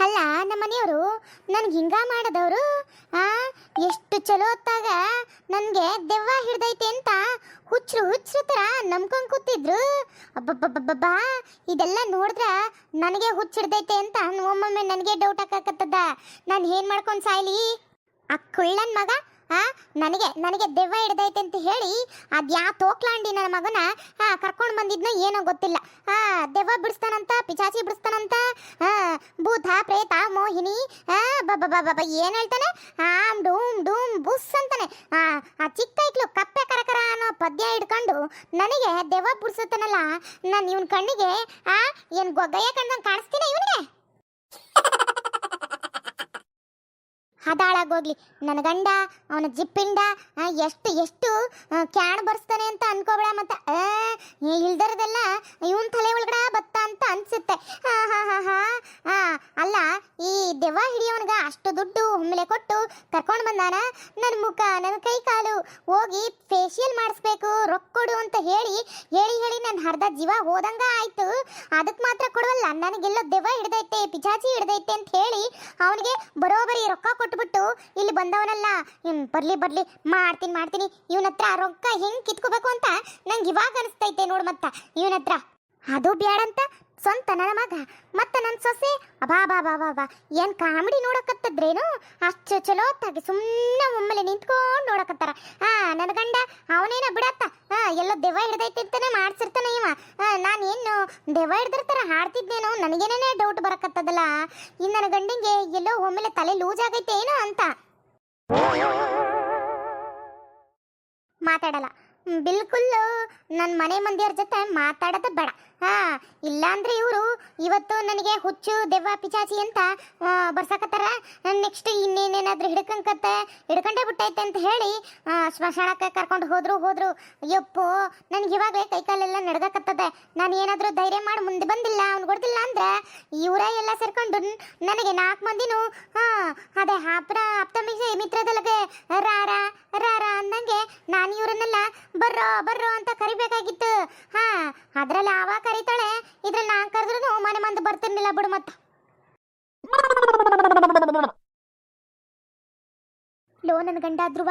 ಅಲ್ಲ, ನಮ್ಮ ಮನೆಯವರು ನನಗೆ ಹಿಂಗ ಮಾಡದವರು? ಆ, ಎಷ್ಟು ಚಲೋ ಹೊತ್ತಾಗ ನನಗೆ ದೆವ್ವ ಹಿಡ್ದೈತೆ ಅಂತ ಹುಚ್ಚರು ಹುಚ್ಚರು ಥರ ನಂಬ್ಕೊಂಡು ಕೂತಿದ್ರು. ಅಬ್ಬಬ್ಬಬ್ಬಬ್ಬಾ, ಇದೆಲ್ಲ ನೋಡಿದ್ರೆ ನನಗೆ ಹುಚ್ಚು ಹಿಡ್ದೈತೆ ಅಂತ ಒಮ್ಮೊಮ್ಮೆ ನನಗೆ ಡೌಟ್ ಹಾಕಕತ್ತದ. ನಾನು ಏನು ಮಾಡ್ಕೊಂಡು ಸಾಯ್ಲಿ? ಆ ಮಗ ಆ? ನನಗೆ ನನಗೆ ದೆವ್ವ ಹಿಡ್ದೈತೆ ಅಂತ ಹೇಳಿ ಅದ್ಯಾ ತೋಕ್ಲಾಂಡಿ ನನ್ನ ಮಗನ ಕರ್ಕೊಂಡು ಬಂದಿದ್ನೋ ಏನೋ ಗೊತ್ತಿಲ್ಲ. ಆ, ದೆವ್ವ ಬಿಡಿಸ್ತಾನಂತ ಪಿಚಾಚಿ ಬಿಡಿಸ್ತಾನಂತ ಭೂತ ಪ್ರೇತ, ಮೋಹಿನಿ ಏನು ಹೇಳ್ತಾನೆ? ಆಮ್, ಡೂಮ್ ಡೂಮ್, ಬುಸ್ ಅಂತಾನೆ. ಆ ಚಿಕ್ಕ ಐಕ್ಲು ಕಪ್ಪೆ ಕರಕರ ಅನ್ನೋ ಪದ್ಯ ಹಿಡ್ಕೊಂಡು ನನಗೆ ದೆವ್ವ ಬಿಡಿಸುತ್ತಾನಲ್ಲ, ನಾನು ಇವನ್ ಕಣ್ಣಿಗೆ, ಆ, ಏನು ಗೊಗ್ಗಯ್ಯ ಕಂಡಂಗೆ ಕಾಣಿಸ್ತೀನಿ ಇವನಿಗೆ? ಹದಾಳಾಗೋಗ್ಲಿ. ನನ್ನ ಗಂಡ, ಅವನ ಜಿಪ್ಪಿಂಡ ಎಷ್ಟು ಎಷ್ಟು ಕ್ಯಾಣ್ ಬರ್ಸ್ತಾನೆ ಅಂತ ಅನ್ಕೋಬೇಡ ಮತ್ತೆ. ಇಲ್ದರದೆಲ್ಲ ಇವನ್ ತಲೆ ಒಳಗಡೆ ಬತ್ತ ಅಂತ ಅನ್ಸುತ್ತೆ. ಅಲ್ಲ, ಈ ದೆವ್ವ ಹಿಡಿಯೋನ್ಗ ಅಷ್ಟು ದುಡ್ಡು ಒಮ್ಮೆಲೆ ಕೊಟ್ಟು ಕರ್ಕೊಂಡು ಬಂದಾನ? ನನ್ನ ಮುಖ ನನ್ನ ಕೈ ಕಾಲು ಹೋಗಿ ಫೇಶಿಯಲ್ ಮಾಡಿಸ್ಬೇಕು, ರೊಕ್ಕ ಕೊಡು ಅಂತ ಹೇಳಿ ಹೇಳಿ ಹೇಳಿ ನನ್ನ ಅರ್ಧ ಜೀವ ಹೋದಂಗ ಆಯ್ತು. ಅದಕ್ಕೆ ಮಾತ್ರ ಕೊಡುವಲ್ಲ ನನಗೆಲ್ಲೋ ದೆವ್ವ ಹಿಡ್ದೈತೆ ಪಿಚಾಚಿ ಹಿಡ್ದೈತೆ ಅಂತ ಹೇಳಿ ಅವನಿಗೆ ಬರೋಬರಿ ರೊಕ್ಕ ಕೊಟ್ಬಿಟ್ಟು ಇಲ್ಲಿ ಬಂದವನಲ್ಲ ಹ್ಮ್, ಬರ್ಲಿ ಬರ್ಲಿ ಮಾಡ್ತೀನಿ ಮಾಡ್ತೀನಿ ಇವನತ್ರ ರೊಕ್ಕ ಹೆಂಗ್ ಕಿತ್ಕೋಬೇಕು ಅಂತ ನಂಗೆ ಇವಾಗ ಅನಿಸ್ತೈತೆ ನೋಡ್ ಮತ್ತ ಇವನ ಹತ್ರ ಅದು ಬ್ಯಾಡಂತ ಸ್ವಂತ ನನ್ನ ಮಗ, ಮತ್ತೆ ನನ್ನ ಸೊಸೆ. ಅಬಾ, ಬಾ ಬಾ ಬಾ ಬಾ. ಏನ್ ಕಾಮಿಡಿ ನೋಡಕತ್ತದ್ರೇನು? ಅಷ್ಟು ಚಲೋ ತಾಗಿ ಸುಮ್ಮನೆ ಒಮ್ಮೆಲೆ ನಿಂತ್ಕೊಂಡು ನೋಡಕತ್ತಾರ. ಆ ನನ್ನ ಗಂಡ, ಅವನೇನ ಬಿಡತ್ತ? ಆ, ಎಲ್ಲೋ ದೆವ್ವ ಹಿಡ್ದೈತಿರ್ತಾನೆ ಮಾಡ್ಸಿರ್ತಾನೆ ಇವ. ನಾನು ಏನು ದೆವ್ವ ಹಿಡ್ದಿರ್ತಾರ ಹಾಡ್ತಿದ್ದೇನೋ ನನಗೇನೇ ಡೌಟ್ ಬರಕತ್ತದಲ್ಲ? ಈ ನನ್ನ ಗಂಡಂಗೆ ಎಲ್ಲೋ ಒಮ್ಮೆಲೆ ತಲೆ ಲೂಸ್ ಆಗೈತೆ ಏನೋ ಅಂತ. ಮಾತಾಡಲ್ಲ. ಹ್ಮ್, ಬಿಲ್ಕುಲ್ಲು ನನ್ನ ಮನೆ ಮಂದಿಯವ್ರ ಜೊತೆ ಮಾತಾಡೋದು ಬೇಡ. ಹಾ ಇಲ್ಲಾಂದ್ರೆ ಇವರು ಇವತ್ತು ನನಗೆ ಹುಚ್ಚು ದೆವ್ವ ಪಿಚಾಚಿ ಅಂತ ಬರ್ಸಕತ್ತಾರ. ನೆಕ್ಸ್ಟ್ ಇನ್ನೇನೇನಾದ್ರೂ ಹಿಡ್ಕಂಕತ್ತೆ ಹಿಡ್ಕೊಂಡೇ ಬಿಟ್ಟೈತೆ ಅಂತ ಹೇಳಿ ಸ್ಮಶಾನಕ್ಕೆ ಕರ್ಕೊಂಡು ಹೋದ್ರು ಹೋದ್ರು. ಯಪ್ಪೋ ನನಗೆ ಇವಾಗಲೇ ಕೈಕಾಲೆಲ್ಲ ನಡ್ಗಕತ್ತದೆ. ನಾನು ಏನಾದರೂ ಧೈರ್ಯ ಮಾಡಿ ಮುಂದೆ ಬಂದಿಲ್ಲ ಅವ್ನು ಕೊಡ್ತಿಲ್ಲ ಅಂದ್ರೆ ಇವರೇ ಎಲ್ಲ ಸೇರ್ಕೊಂಡು ನನಗೆ ನಾಲ್ಕು ಮಂದಿನೂ ಹಾ ಅದೇ ಹಾಪ್ರ ಅಪ್ತಮಿಷ ಮಿತ್ರದೊಳಗೆ ರಾರ ರಾರ ಅಂದಂಗೆ ನಾನು ಇವರನ್ನೆಲ್ಲ ಬರ್ರೋ ಬರ್ರೋ ಅಂತ ಕರಿಬೇಕಾಗಿತ್ತು. ಹಾ, ಅದ್ರಲ್ಲಿ ಅವ ಕರಿತಾಳೆ. ಇದ್ರಲ್ಲಿ ನಾನು ಕರೆದ್ರು ಮನೆ ಮಂದಿ ಬರ್ತಿರ್ಲಿಲ್ಲ ಬಿಡು ಮತ್ತೆ. ಲೋ ನನ್ನ ಗಂಡ ಧ್ರುವ,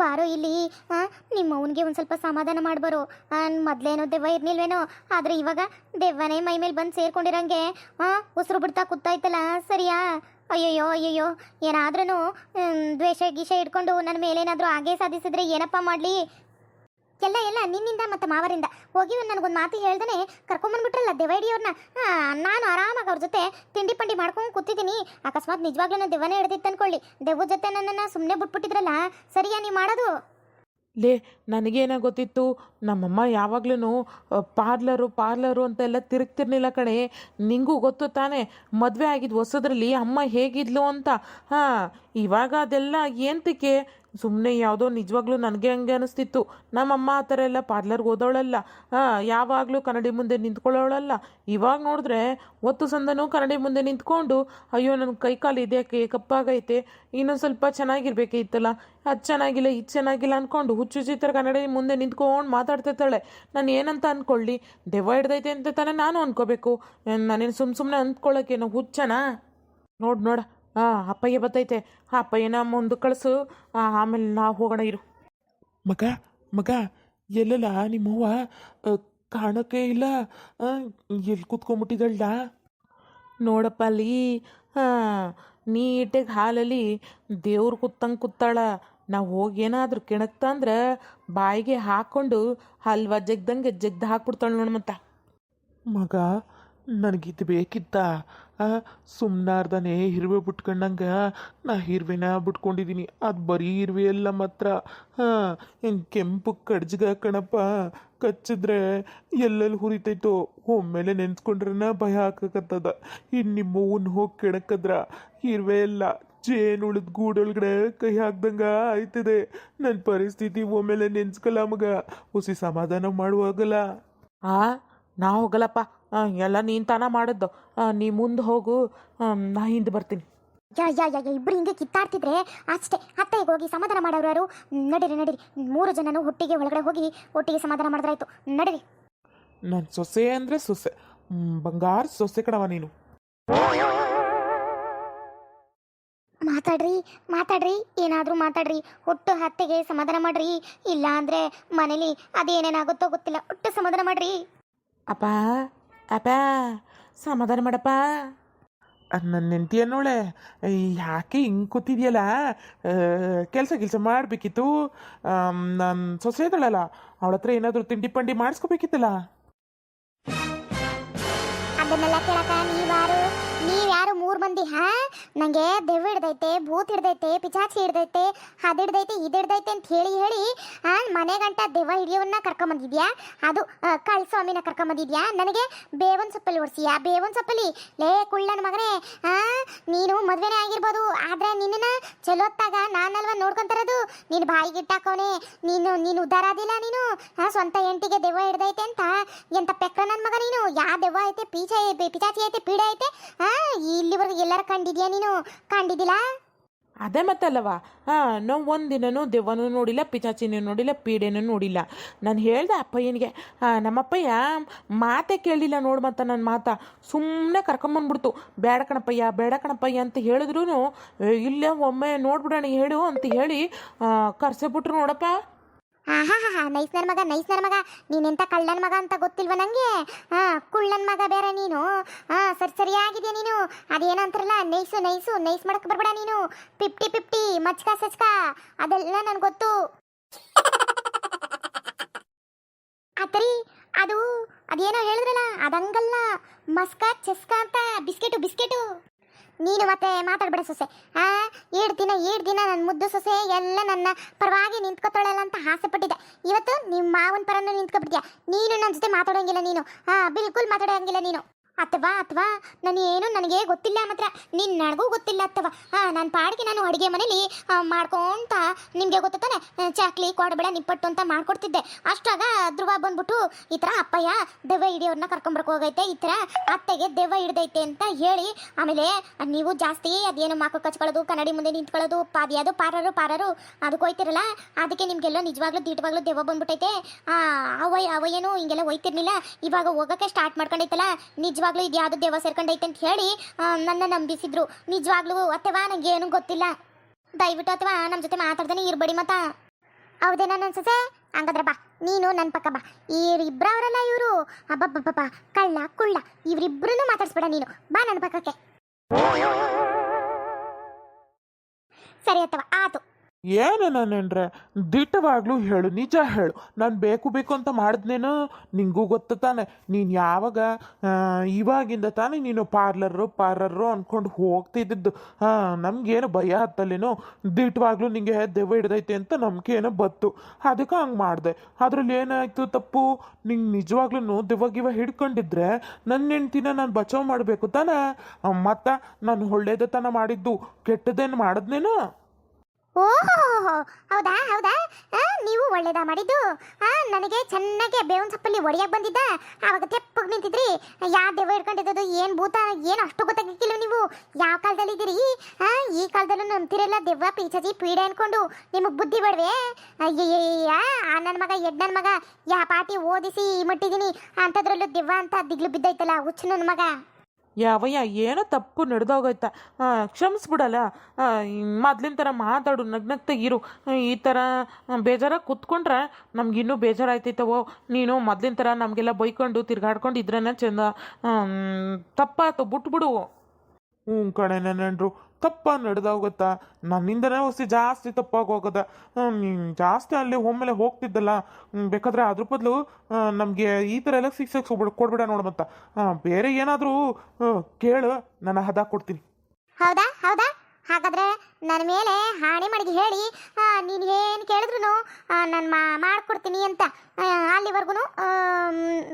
ಬಾರೋ ಇಲ್ಲಿ. ನಿಮ್ಮ ಅವನಿಗೆ ಒಂದು ಸ್ವಲ್ಪ ಸಮಾಧಾನ ಮಾಡ್ಬಾರು ಮೊದಲೇನೋ ದೆವ್ವ ಇರ್ನಿಲ್ವೇನೋ ಆದ್ರೆ ಇವಾಗ ದೆವ್ವನೇ ಮೈ ಮೇಲೆ ಬಂದು ಸೇರ್ಕೊಂಡಿರಂಗೆ. ಹಾ ಉಸಿರು ಬಿಡ್ತಾ ಕೂತಾಯ್ತಲ್ಲ, ಸರಿಯಾ? ಅಯ್ಯಯ್ಯೋ ಅಯ್ಯಯ್ಯೋ ಏನಾದ್ರೂ ದ್ವೇಷ ಗೀಷ ಇಟ್ಕೊಂಡು ನನ್ನ ಮೇಲೇನಾದರೂ ಆಗೇ ಸಾಧಿಸಿದ್ರೆ ಏನಪ್ಪ ಮಾಡಲಿ? ಎಲ್ಲ ಎಲ್ಲ, ನಿನ್ನಿಂದ ಮತ್ತು ಮಾವರಿಂದ. ಹೋಗಿ ನನಗೊಂದು ಮಾತು ಹೇಳ್ದೇ ಕರ್ಕೊಂಬಂದ್ಬಿಟ್ರಲ್ಲ ದೇವಡಿಯವ್ರನ್ನ ನಾನು ಆರಾಮಾಗಿ ಅವ್ರ ಜೊತೆ ತಿಂಡಿ ಪಂಡಿ ಮಾಡ್ಕೊಂಡು ಕೂತಿದ್ದೀನಿ ಅಕಸ್ಮಾತ್ ನಿಜವಾಗ್ಲೂ ದೆವ್ವನೇ ಹಿಡ್ದಿತ್ತು ಅನ್ಕೊಳ್ಳಿ. ದೆವ್ವ ಜೊತೆ ನನ್ನನ್ನು ಸುಮ್ಮನೆ ಬಿಟ್ಬಿಟ್ಟಿದ್ರಲ್ಲ, ಸರಿಯಾ ನೀವು ಮಾಡೋದು? ಲೇ, ನನಗೇನೋ ಗೊತ್ತಿತ್ತು, ನಮ್ಮಮ್ಮ ಯಾವಾಗ್ಲೂ ಪಾರ್ಲರು ಪಾರ್ಲರು ಅಂತೆಲ್ಲ ತಿರುಗ್ತಿರ್ಲಿಲ್ಲ ಕಣೆ. ನಿಂಗೂ ಗೊತ್ತು ತಾನೇ, ಮದುವೆ ಆಗಿದ್ದು ಹೊಸದ್ರಲ್ಲಿ ಅಮ್ಮ ಹೇಗಿದ್ಲು ಅಂತ. ಹಾಂ, ಇವಾಗ ಅದೆಲ್ಲ ಏಂತಕ್ಕೆ ಸುಮ್ಮನೆ ಯಾವುದೋ ನಿಜವಾಗ್ಲೂ ನನಗೆ ಹಂಗೆ ಅನಿಸ್ತಿತ್ತು. ನಮ್ಮಮ್ಮ ಆ ಥರ ಎಲ್ಲ ಪಾರ್ಲರ್ಗೆ ಹೋದವಳಲ್ಲ. ಹಾಂ, ಯಾವಾಗಲೂ ಕನ್ನಡಿ ಮುಂದೆ ನಿಂತ್ಕೊಳ್ಳೋಳಲ್ಲ. ಇವಾಗ ನೋಡಿದ್ರೆ ಒತ್ತು ಸಂದನೂ ಕನ್ನಡಿ ಮುಂದೆ ನಿಂತ್ಕೊಂಡು, ಅಯ್ಯೋ ನನ್ನ ಕೈಕಾಲು ಇದೆಯಾಕೆ ಕಪ್ಪಾಗೈತೆ. ಇನ್ನೊಂದು ಸ್ವಲ್ಪ ಚೆನ್ನಾಗಿರ್ಬೇಕಿತ್ತಲ್ಲ ಅದು ಚೆನ್ನಾಗಿಲ್ಲ, ಇದು ಚೆನ್ನಾಗಿಲ್ಲ ಅಂದ್ಕೊಂಡು ಹುಚ್ಚು ಚಿತ್ರ ಕನ್ನಡಿ ಮುಂದೆ ನಿಂತ್ಕೊಂಡು ಮಾತಾಡ್ತಿರ್ತಾಳೆ. ನಾನು ಏನಂತ ಅಂದ್ಕೊಳ್ಳಿ ದೆವ್ವ ಹಿಡ್ದೈತೆ ಅಂತ ತಾನೇ ನಾನು ಅಂದ್ಕೋಬೇಕು ನಾನೇನು ಸುಮ್ಮ ಸುಮ್ಮನೆ ಅಂದ್ಕೊಳ್ಳೋಕೇನೋ ಹುಚ್ಚನಾ? ನೋಡು, ನೋಡ. ಹಾಂ ಅಪ್ಪಯ್ಯ ಬತ್ತೈತೆ ಆ ಅಪ್ಪಯ್ಯನ ಮುಂದೆ ಕಳಿಸು. ಆಮೇಲೆ ನಾವು ಹೋಗೋಣ ಇರು. ಮಗ ಮಗ ಎಲ್ಲಲ್ಲ ನಿಮ್ಮವ್ವ ಅ, ಕಾಣಕ್ಕೆ ಇಲ್ಲ? ಎಲ್ಲಿ ಕೂತ್ಕೊಂಡ್ಬಿಟ್ಟಿದಳ್ಳ ನೋಡಪ್ಪ ಅಲ್ಲಿ ಹಾಂ ನೀಟಾಗಿ ಹಾಲಲ್ಲಿ ದೇವ್ರು ಕೂತಂಗೆ ಕೂತಾಳ ನಾವು ಹೋಗಿ ಏನಾದರೂ ಕೆಣಕ್ತಂದ್ರೆ ಬಾಯಿಗೆ ಹಾಕ್ಕೊಂಡು ಹಲ್ವಾ ಜಗ್ದಂಗೆ ಜಗ್ದು ಹಾಕ್ಬಿಡ್ತಾಳೆ ನೋಡು ಮತ್ತ. ಮಗ ನನಗಿದು ಬೇಕಿತ್ತ? ಸುಮ್ಮನಾರ್ದನೆ ಹಿರ್ವೆ ಬಿಟ್ಕೊಂಡಂಗ. ನಾ ಹಿರ್ವೆನ ಬಿಟ್ಕೊಂಡಿದ್ದೀನಿ ಅದು ಬರೀ ಇರ್ವೆ ಎಲ್ಲ ಮಾತ್ರ. ಹಾಂ ಹಿಂಗೆ ಕೆಂಪು ಕಡ್ಜ್ಗ ಕಣಪ್ಪ. ಕಚ್ಚಿದ್ರೆ ಎಲ್ಲೆಲ್ಲಿ ಹುರಿತೈತೋ. ಒಮ್ಮೆಲೆ ನೆನ್ಸ್ಕೊಂಡ್ರನ ಭಯ ಹಾಕಕತ್ತದ. ಇನ್ನು ನಿಮ್ಮವ್ವನ ಹೋಗಿ ಕೆಣಕದ್ರ ಇರುವೆ ಎಲ್ಲ ಜೇನು ಉಳಿದ ಗೂಡೊಳಗಡೆ ಕೈ ಹಾಕ್ದಂಗ ಆಯ್ತದೆ. ನನ್ನ ಪರಿಸ್ಥಿತಿ ಒಮ್ಮೆಲೆ ನೆನ್ಸ್ಕಲ್ಲ ಮಗ. ಹುಸಿ ಸಮಾಧಾನ ಮಾಡುವಾಗಲ್ಲ. ಆ ನಾ ಹೋಗಲ್ಲಪ್ಪ. ಎಲ್ಲ ನೀನು ತಾನ ಮಾಡಿದ್ದು. ನೀ ಮುಂದೆ ಹೋಗು. ನಾ ಹಿಂದೆ ಬರ್ತೀನಿ. ಯಾ ಯಾ ಯಾ ಇಬ್ರು ಹಿಂಗೆ ಕಿತ್ತಾಡ್ತಿದ್ರೆ ಅಷ್ಟೇ. ಅತ್ತೆಗೆ ಹೋಗಿ ಸಮಾಧಾನ ಮಾಡೋರು ಯಾರು ನಡೀರಿ ನಡೀರಿ. ಮೂರು ಜನನು ಒಟ್ಟಿಗೆ ಒಳಗಡೆ ಹೋಗಿ ಒಟ್ಟಿಗೆ ಸಮಾಧಾನ ಮಾಡಿದ್ರಾಯ್ತು. ನಡೀರಿ. ನನ್ನ ಸೊಸೆ ಅಂದ್ರೆ ಸೊಸೆ. ಬಂಗಾರ ಸೊಸೆ ಕಡವ ನೀನು. ಮಾತಾಡ್ರಿ ಮಾತಾಡ್ರಿ. ಏನಾದರೂ ಮಾತಾಡ್ರಿ. ಒಟ್ಟು ಹತ್ತೆಗೆ ಸಮಾಧಾನ ಮಾಡ್ರಿ. ಇಲ್ಲ ಅಂದ್ರೆ ಮನೇಲಿ ಅದೇನೇನಾಗುತ್ತೋ ಗೊತ್ತಿಲ್ಲ. ಒಟ್ಟು ಸಮಾಧಾನ ಮಾಡ್ರಿ. ಅಪ್ಪ ಅಪ್ಪ ಸಮಾಧಾನ ಮಾಡಪ್ಪ. ನನ್ನ ಹೆಂಡತಿ ಅನ್ನೋಳೆ ಯಾಕೆ ಹಿಂಗೆ ಕೂತಿದ್ಯಲ್ಲ? ಕೆಲಸ ಕೆಲಸ ಮಾಡಬೇಕಿತ್ತು. ನನ್ನ ಸೊಸೆ ಇದ್ದಾಳಲ್ಲ ಅವಳ ಹತ್ರ ಏನಾದರೂ ತಿಂಡಿ ಪಂಡಿ ಮಾಡಿಸ್ಕೋಬೇಕಿತ್ತಲ್ಲ. ಅದನ್ನೆಲ್ಲ ಕೇಳಕ ನೀವಾರು ನೀವ್ಯಾರು ಮೂರು ಮಂದಿ ಹಾ? ನಂಗೆ ದೆವ್ವ ಹಿಡ್ದೈತೆ ಭೂತ್ ಹಿಡ್ದೈತೆ ಪಿಚಾಚಿ ಹಿಡ್ದೈತೆ ಅದು ಹಿಡ್ದೈತೆ ಇದು ಹಿಡ್ದೈತೆ ಅಂತ ಹೇಳಿ ಹೇಳಿ ಆ ಮನೆ ಗಂಟ ದೆವ್ವ ಹಿಡಿಯೋವನ್ನ ಕರ್ಕೊಂಬಂದಿದ್ಯಾ? ಅದು ಕಳ್ ಸ್ವಾಮಿನ ಕರ್ಕೊಂಬಂದಿದ್ಯಾ? ನನಗೆ ಬೇವನ್ ಸೊಪ್ಪಲ್ಲಿ ಒಡ್ಸಿಯಾ? ಬೇವನ್ ಸೊಪ್ಪಲ್ಲಿ? ಲೇ, ಕುಳ್ಳನ ಮಗನೇ ನೀನು ಮದ್ವೆನೇ ಆಗಿರ್ಬೋದು, ಆದ್ರೆ ನಿನ್ನನ ಚಲೋತ್ತಾಗ ನಾನಲ್ವ ನೋಡ್ಕೊಂತಾರದು ನೀನು ಬಾಯಿಗೆ ಇಟ್ಟಾಕೋನೆ, ನೀನು ನೀನು ಉದ್ಧಾರ ಆದಿಲ್ಲ ನೀನು? ಸ್ವಂತ ಹೆಂಡತಿಗೆ ದೆವ್ವ ಹಿಡ್ದೈತೆ ಅಂತ? ಎಂತ ಪೆಕ್ರ ನನ್ನ ಮಗ ನೀನು? ಯಾ ದೆವ್ವ ಐತೆ, ಪೀಚ ಪಿಚಾಚಿ ಐತೆ, ಪೀಡೆ ಐತೆ? ಇಲ್ಲಿವರೆಗೂ ಎಲ್ಲರ ಕಂಡಿದ್ಯಾ ನೀನು? ಕಂಡಿದ್ದಿಲ್ಲ? ಅದೇ ಮತ್ತಲ್ಲವ? ಹಾಂ, ನಾವು ಒಂದಿನನೂ ದೆವ್ವನೂ ನೋಡಿಲ್ಲ ಪಿಚಾಚಿನೂ ನೋಡಿಲ್ಲ, ಪೀಡೆನೂ ನೋಡಿಲ್ಲ. ನಾನು ಹೇಳ್ದೆ ಅಪ್ಪಯ್ಯನಿಗೆ, ಹಾಂ, ನಮ್ಮಪ್ಪಯ್ಯ ಮಾತೇ ಕೇಳಲಿಲ್ಲ ನೋಡು ಮತ್ತ ನನ್ನ ಮಾತ. ಸುಮ್ಮನೆ ಕರ್ಕೊಂಬಂದ್ಬಿಡ್ತು ಬೇಡ ಕಣಪ್ಪಯ್ಯ ಬೇಡ ಕಣಪ್ಪಯ್ಯ ಅಂತ ಹೇಳಿದ್ರು ಇಲ್ಲೇ ಒಮ್ಮೆ ನೋಡ್ಬಿಡೋಣ, ಹೇಳು ಅಂತ ಹೇಳಿ ಕರ್ಸೇಬಿಟ್ರು ನೋಡಪ್ಪ. ಹಾ ಹಾ ನೈಸ್ ನನ್ನ ಮಗ ನೈಸ್ ನನ್ನ ಮಗ. ನೀನೆಂತ ಕಳ್ಳನ ಮಗ ಅಂತ ಗೊತ್ತಿಲ್ವ ನನಗೆ ಹಾ, ಕುಳ್ಳನ್ ಮಗ ಬೇರೆ ನೀನು. ಹಾ, ಸರಿ, ಸರಿಯಾಗಿದೆಯಾ ನೀನು? ಅದೇನಂತಾರಲ್ಲ ನೈಸು ನೈಸು, ನೈಸ್ ಮಾಡಕ್ ಬರ್ಬೇಡ ನೀನು. ಫಿಫ್ಟಿ ಫಿಫ್ಟಿ ಮಚ್ಕ, ಸಚ್ಕ. ಅದೆಲ್ಲ ನನ್ಗೆ ಗೊತ್ತು. ಅತ್ತರಿ ಅದು, ಅದೇನೋ ಹೇಳಿದ್ರಲ್ಲ, ಅದಂಗಲ್ಲ. ಮಸ್ಕ, ಚೆಸ್ಕ ಅಂತ, ಬಿಸ್ಕೆಟು ಬಿಸ್ಕೆಟು. ನೀನು ಮತ್ತೆ ಮಾತಾಡ್ಬೇಡ ಸೊಸೆ. ಆ, ಏಳು ದಿನ ಏಳು ದಿನ ನನ್ನ ಮುದ್ದು ಸೊಸೆ, ಎಲ್ಲ ನನ್ನ ಪರವಾಗಿ ನಿಂತ್ಕೊತಾಳಲ್ಲ ಅಂತ ಆಸೆ ಪಟ್ಟಿದ್ದೆ. ಇವತ್ತು ನಿಮ್ಮ ಮಾವನ ಪರನ್ನು ನಿಂತ್ಕೊಬಿಡ್ತೀಯ ನೀನು ನನ್ನ ಜೊತೆ ಮಾತಾಡೋಂಗಿಲ್ಲ ನೀನು. ಹಾ ಬಿಲ್ಕುಲ್ ಮಾತಾಡೋಂಗಿಲ್ಲ ನೀನು. ಅಥವಾ ಅಥವಾ ನಾನು ಏನು ನನಗೆ ಗೊತ್ತಿಲ್ಲ ಮಾತ್ರ. ನಿನ್ನ ನನಗೂ ಗೊತ್ತಿಲ್ಲ ಅಥವಾ. ಹಾ ನಾನು ಪಾಡಿಗೆ ನಾನು ಅಡುಗೆ ಮನೇಲಿ ಮಾಡ್ಕೊಂತ ನಿಮಗೆ ಗೊತ್ತಾನೆ ಚಾಕ್ಲಿ ಕೊಡಬೇಡ ನಿಪ್ಪಟ್ಟು ಅಂತ ಮಾಡ್ಕೊಡ್ತಿದ್ದೆ. ಅಷ್ಟಾಗ ಧ್ರುವ ಬಂದ್ಬಿಟ್ಟು, ಈ ಥರ ಅಪ್ಪಯ್ಯ ದೆವ್ವ ಹಿಡಿಯೋರ್ನ ಕರ್ಕೊಂಬರ್ಕ ಹೋಗೈತೆ, ಈ ಥರ ಅತ್ತೆಗೆ ದೆವ್ವ ಹಿಡ್ದೈತೆ ಅಂತ ಹೇಳಿ, ಆಮೇಲೆ ನೀವು ಜಾಸ್ತಿ ಅದೇನು ಮಾಕು ಕಚ್ಕೊಳ್ಳೋದು, ಕನ್ನಡಿ ಮುಂದೆ ನಿಂತ್ಕೊಳ್ಳೋದು ಅದು ಪಾರರು ಪಾರರು, ಅದಕ್ಕೆ ಹೋಯ್ತಿರಲ್ಲ? ಅದಕ್ಕೆ ನಿಮಗೆಲ್ಲ ನಿಜವಾಗ್ಲೂ ದೀಟವಾಗ್ಲೂ ದೆವ್ವ ಬಂದ್ಬಿಟ್ಟೈತೆ ಆ, ಅವಯ್ ಅವಯ್ಯನು ಹಿಂಗೆಲ್ಲ ಹೋಯ್ತಿರ್ಲಿಲ್ಲ. ಇವಾಗ ಹೋಗಕ್ಕೆ ಸ್ಟಾರ್ಟ್ ಮಾಡ್ಕೊಂಡೈತಲ್ಲ ನಿಜವಾಗ್ಲೂ ಇದು ಯಾವ್ದು ದೇವ ಸೇರ್ಕೊಂಡೈತೆ ಅಂತ ಹೇಳಿ ನನ್ನ ನಂಬಿಸಿದ್ರು. ನಿಜವಾಗ್ಲೂ ಅಥವಾ ನಂಗೆ ಏನು ಗೊತ್ತಿಲ್ಲ. ದಯವಿಟ್ಟು ಅಥವಾ ನಮ್ಮ ಜೊತೆ ಮಾತಾಡ್ದೇನೆ ಇರ್ಬೇಡಿ ಮತ್ತ. ಹೌದೇನ ನನ್ನ ಸೊಸೆ ಹಂಗಾದ್ರೆ ಬಾ, ನೀನು ನನ್ನ ಪಕ್ಕ ಬಾ. ಇವ್ರಿಬ್ರವರಲ್ಲ ಇವರು. ಅಬ್ಬಬ್ಬಬ್ಬ ಕಳ್ಳ, ಕುಳ್ಳ ಇವ್ರಿಬ್ರು ಮಾತಾಡ್ಸ್ಬೇಡ ನೀನು. ಬಾ ನನ್ನ ಪಕ್ಕಕ್ಕೆ. ಸರಿ ಅಥವಾ, ಆತು. ಏನು ನಾನೇನ್ರೆ ದಿಟ್ಟವಾಗ್ಲೂ ಹೇಳು, ನಿಜ ಹೇಳು. ನಾನು ಬೇಕು ಬೇಕು ಅಂತ ಮಾಡಿದ್ನೇನು ನಿಂಗೂ ಗೊತ್ತು ತಾನೆ. ನೀನು ಯಾವಾಗ ಇವಾಗಿಂದ ತಾನೇ ನೀನು ಪಾರ್ಲರು ಪಾರ್ಲರು ಅಂದ್ಕೊಂಡು ಹೋಗ್ತಿದ್ದಿದ್ದು. ಹಾಂ ನಮಗೇನು ಭಯ ಹತ್ತಲ್ಲೇನೋ? ದಿಟ್ಟವಾಗ್ಲೂ ನಿಂಗೆ ದೆವ್ವ ಹಿಡ್ದೈತೆ ಅಂತ ಏನೋ ಬತ್ತು. ಅದಕ್ಕೆ ಹಂಗೆ ಮಾಡಿದೆ. ಅದರಲ್ಲಿ ಏನಾಯ್ತು ತಪ್ಪು? ನಿಂಗೆ ನಿಜವಾಗ್ಲೂ ದೆವ್ವ ಗಿವ ಹಿಡ್ಕೊಂಡಿದ್ರೆ ನನ್ನ ಹೆಂಡ್ತಿನ ನಾನು ಬಚಾವ್ ಮಾಡಬೇಕು ತಾನೇ? ಮತ್ತು ನಾನು ಒಳ್ಳೇದತನ ಮಾಡಿದ್ದು ಕೆಟ್ಟದೇನು ಮಾಡಿದ್ನೇನೋ? ಓಹೋ, ಹೌದಾ ಹೌದಾ? ನೀವು ಒಳ್ಳೇದಾ ಮಾಡಿದ್ದು? ನನಗೆ ಚೆನ್ನಾಗಿ ಬೇವಿನ ಸೊಪ್ಪಲ್ಲಿ ಒಡೆಯಕ್ಕೆ ಬಂದಿದ್ದ. ಆವಾಗ ತೆಪ್ಪಗೆ ನಿಂತಿದ್ರಿ. ಯಾವ ದೇವ ಹಿಡ್ಕೊಂಡಿದ್ದು ಏನು ಭೂತ? ಏನು ಅಷ್ಟು ಗೊತ್ತಾಗಿಲ್ಲ ನೀವು. ಯಾವ ಕಾಲದಲ್ಲಿ ಇದ್ದೀರಿ? ಈ ಕಾಲದಲ್ಲೂ ನಂಬ್ತಿರಲ್ಲ ದೆವ್ವ ಪೀಚಜಿ ಪೀಡೆ ಅನ್ಕೊಂಡು. ನಿಮಗೆ ಬುದ್ಧಿ ಬೇಡವೆ? ಆ ನನ್ನ ಮಗ, ಎಡ್ ನನ್ನ ಮಗ, ಯಾ ಪಾಟಿ ಓದಿಸಿ ಮಟ್ಟಿದ್ದೀನಿ. ಅಂಥದ್ರಲ್ಲೂ ದೆವ್ವ ಅಂತ ದಿಗ್ಲು ಬಿದ್ದೈತಲ್ಲ ಹುಚ್ಚು ನನ್ನ ಮಗ. ಯಾವಯ್ಯ, ಏನೋ ತಪ್ಪು ನಡೆದೋಗೋಯ್ತಾ ಕ್ಷಮಿಸ್ಬಿಡಲ್ಲ. ಮೊದ್ಲಿನ ಥರ ಮಾತಾಡು, ನಗ್ನಗ್ತ ಇರು. ಈ ಥರ ಬೇಜಾರಾಗಿ ಕೂತ್ಕೊಂಡ್ರೆ ನಮ್ಗೆ ಇನ್ನೂ ಬೇಜಾರಾಯ್ತೈತವೋ ನೀನು ಮೊದ್ಲಿನ ಥರ ನಮಗೆಲ್ಲ ಬೈಕೊಂಡು ತಿರ್ಗಾಡ್ಕೊಂಡು ಇದ್ರೇನೆ ಚಂದ ತಪ್ಪಾಯ್ತು, ಬಿಟ್ಬಿಡು. ಹ್ಞೂ ಕಣೆ ನನ್ನೆಂಡ್ರು ತಪ್ಪ ನಡೆದೋಗುತ್ತಾ ನನ್ನಿಂದನೇ ಹೊಸಿ ಜಾಸ್ತಿ ತಪ್ಪಾಗಿ ಹೋಗೋದ. ನೀನು ಜಾಸ್ತಿ ಅಲ್ಲಿ ಒಮ್ಮೆಲೆ ಹೋಗ್ತಿದ್ದಲ್ಲ. ಬೇಕಾದ್ರೆ ಅದ್ರ ಬದಲು ನಮಗೆ ಈ ಥರ ಎಲ್ಲ ಸಿಕ್ಸ್ ಸಿಕ್ಸ್ ಕೊಡ್ಬಿಡ ಕೊಡ್ಬೇಡ ನೋಡು ಮತ್ತ. ಆ, ಬೇರೆ ಏನಾದರೂ ಕೇಳು ನಾನು ಹದ ಕೊಡ್ತೀನಿ. ಹೌದಾ? ಹೌದಾ? ಹಾಗಾದ್ರೆ ನನ್ನ ಮೇಲೆ ಹಾನಿ ಮಡಿಗೆ ಹೇಳಿ ನೀನು ಏನು ಕೇಳಿದ್ರು ನಾನು ಮಾಡ್ಕೊಡ್ತೀನಿ ಅಂತ ಅಲ್ಲಿವರೆಗೂ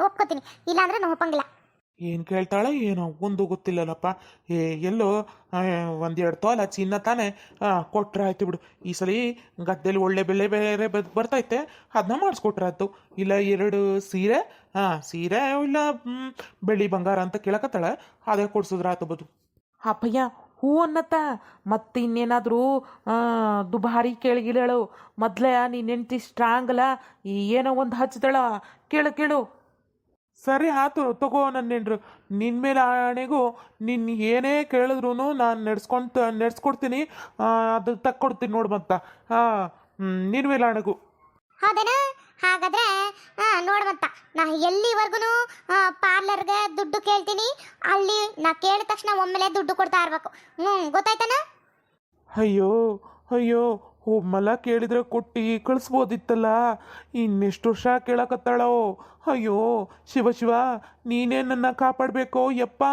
ಒಪ್ಕೋತೀನಿ. ಇಲ್ಲಾಂದ್ರೆ ನಾನು ಒಪ್ಪಂಗಿಲ್ಲ. ಏನು ಕೇಳ್ತಾಳೆ? ಏನೋ ಒಂದು ಗೊತ್ತಿಲ್ಲಲ್ಲಪ್ಪ ಏ, ಎಲ್ಲೋ ಒಂದೆರಡು ತೋಲ ಚಿನ್ನ ತಾನೆ ಕೊಟ್ರೆ ಆಯ್ತು ಬಿಡು. ಈ ಸಲ ಗದ್ದೆಲಿ ಒಳ್ಳೆ ಬೆಳೆ ಬೇರೆ ಬರ್ತೈತೆ ಅದನ್ನ ಮಾಡಿಸ್ಕೊಟ್ರೆ ಆಯ್ತು. ಇಲ್ಲ ಎರಡು ಸೀರೆ ಹಾಂ ಸೀರೆ ಇಲ್ಲ ಬೆಳ್ಳಿ ಬಂಗಾರ ಅಂತ ಕೇಳಕತ್ತಾಳೆ. ಅದೇ ಕೊಡ್ಸಿದ್ರೆ ಆಯ್ತು ಬದು. ಅಪ್ಪಯ್ಯ, ಹೂ ಅನ್ನತ್ತ. ಮತ್ತೆ ಇನ್ನೇನಾದರೂ ದುಬಾರಿ ಕೇಳಿಗಿಳಳು. ಮೊದಲೇ ನೀನು ಹೆಂಡ್ತಿ ಸ್ಟ್ರಾಂಗ್ ಅಲ್ಲ. ಈ ಏನೋ ಒಂದು ಹಚ್ಚಿದಳ ಕೇಳು ಕೇಳು. ಸರಿ ಆತು ತಗೋ ನನ್ನ ಹೆಂಡ್ರು ನಿನ್ನ ಮೇಲೆ ಆಣೆಗೂ ನಿನ್ನ ಏನೇ ಕೇಳಿದ್ರು ನಾನು ನಡ್ಸ್ಕೊಂತ ನಡ್ಸ್ಕೊಡ್ತೀನಿ. ಅದು ತಕ್ಕೊಡ್ತೀನಿ ನೋಡು ಮತ್ತ. ಹಾಂ ನಿನ್ನ ಮೇಲೆ ಆಣೆಗೂ ಹೌದೇನಾ? ಹಾಗಾದ್ರೆ ನೋಡುವಂತ ನಾ ಎಲ್ಲಿವರೆಗೂ ಪಾರ್ಲರ್ಗೆ ದುಡ್ಡು ಕೇಳ್ತೀನಿ. ಅಲ್ಲಿ ನಾ ಕೇಳಿದ ತಕ್ಷಣ ಒಮ್ಮೆಲೆ ದುಡ್ಡು ಕೊಡ್ತಾ ಇರ್ಬೇಕು. ಹ್ಞೂ ಗೊತ್ತಾಯ್ತಾನ? ಅಯ್ಯೋ ಅಯ್ಯೋ ಒಮ್ಮಲ ಕೇಳಿದ್ರೆ ಕೊಟ್ಟಿ ಕಳಿಸ್ಬೋದಿತ್ತಲ್ಲ. ಇನ್ನೆಷ್ಟು ವರ್ಷ ಕೇಳಕತ್ತಾಳೋ. ಅಯ್ಯೋ ಶಿವ ಶಿವ ನೀನೇ ನನ್ನ ಕಾಪಾಡಬೇಕೋ ಯಪ್ಪ.